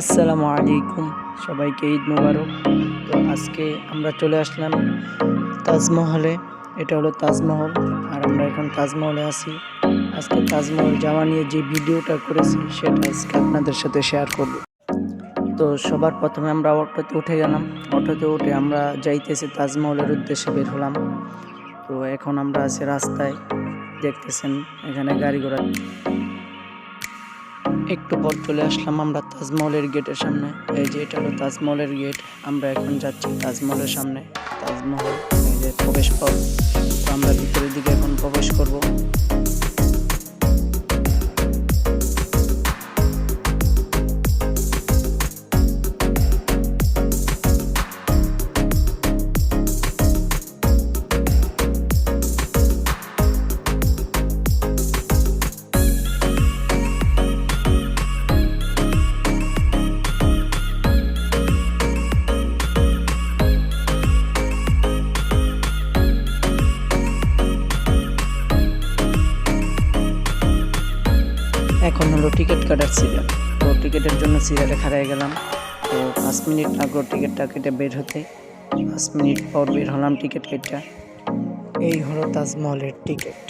আসসালামু আলাইকুম। সবাইকে ঈদ মোবারক। তো আজকে আমরা চলে আসলাম তাজমহলে। এটা হলো তাজমহল, আর আমরা এখন তাজমহলে আছি। আজকে তাজমহল যাওয়া নিয়ে যে ভিডিওটা করেছি, সেটা আজকে আপনাদের সাথে শেয়ার করব। তো সবার প্রথমে আমরা অটোতে উঠে গেলাম। অটোতে উঠে আমরা যাইতেছি তাজমহলের উদ্দেশ্যে বের হলাম। তো এখন আমরা আছি রাস্তায়। দেখতেছেন, এখানে গাড়ি ঘোড়া। একটু পর চলে আসলাম আমরা তাজমহলের গেটের সামনে। এই যে এটা হলো তাজমহলের গেট। আমরা এখন যাচ্ছি তাজমহলের সামনে। তাজমহল, এই যে প্রবেশ পথ। আমরা ভিতরের দিকে এখন প্রবেশ করব। এখন হলো টিকিট কাটার সিরিয়াল তো টিকিটের জন্য সিরিয়ালে খারাই গেলাম। তো পাঁচ মিনিট লাগল টিকিটটা কেটে বের হতে, পাঁচ মিনিট পর বের হলাম টিকিট কেটে। এই হলো তাজমহলের টিকিট